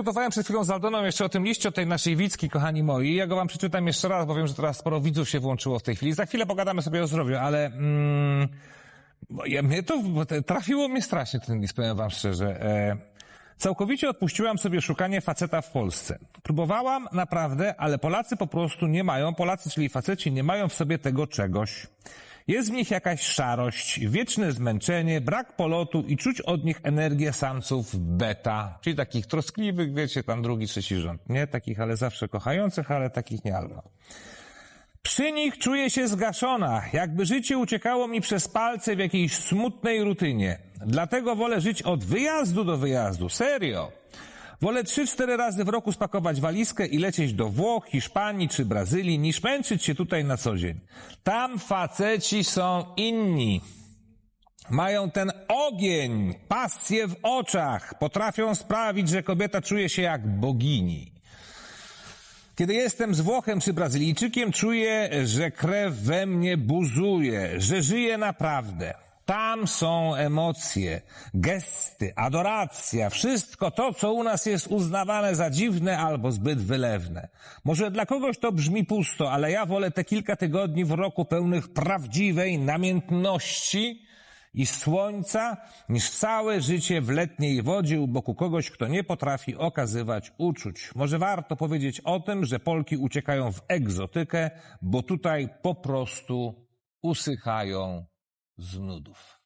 Dyskutowałem przed chwilą z Aldoną jeszcze o tym liście, o tej naszej Wicki, kochani moi. Ja go wam przeczytam jeszcze raz, bo wiem, że teraz sporo widzów się włączyło w tej chwili. Za chwilę pogadamy sobie o zdrowiu, ale mm, ja, mnie to trafiło mnie strasznie ten list, powiem wam szczerze. E, całkowicie odpuściłam sobie szukanie faceta w Polsce. Próbowałam naprawdę, ale Polacy po prostu nie mają, Polacy, czyli faceci, nie mają w sobie tego czegoś. Jest w nich jakaś szarość, wieczne zmęczenie, brak polotu i czuć od nich energię samców beta, czyli takich troskliwych, wiecie, tam drugi, trzeci rząd, nie? Takich, ale zawsze kochających, ale takich nie albo. Przy nich czuję się zgaszona, jakby życie uciekało mi przez palce w jakiejś smutnej rutynie. Dlatego wolę żyć od wyjazdu do wyjazdu. Serio. Wolę trzy, cztery razy w roku spakować walizkę i lecieć do Włoch, Hiszpanii czy Brazylii, niż męczyć się tutaj na co dzień. Tam faceci są inni. Mają ten ogień, pasję w oczach, potrafią sprawić, że kobieta czuje się jak bogini. Kiedy jestem z Włochem czy Brazylijczykiem, czuję, że krew we mnie buzuje, że żyję naprawdę. Tam są emocje, gesty, adoracja, wszystko to, co u nas jest uznawane za dziwne albo zbyt wylewne. Może dla kogoś to brzmi pusto, ale ja wolę te kilka tygodni w roku pełnych prawdziwej namiętności i słońca, niż całe życie w letniej wodzie u boku kogoś, kto nie potrafi okazywać uczuć. Może warto powiedzieć o tym, że Polki uciekają w egzotykę, bo tutaj po prostu usychają z nudów.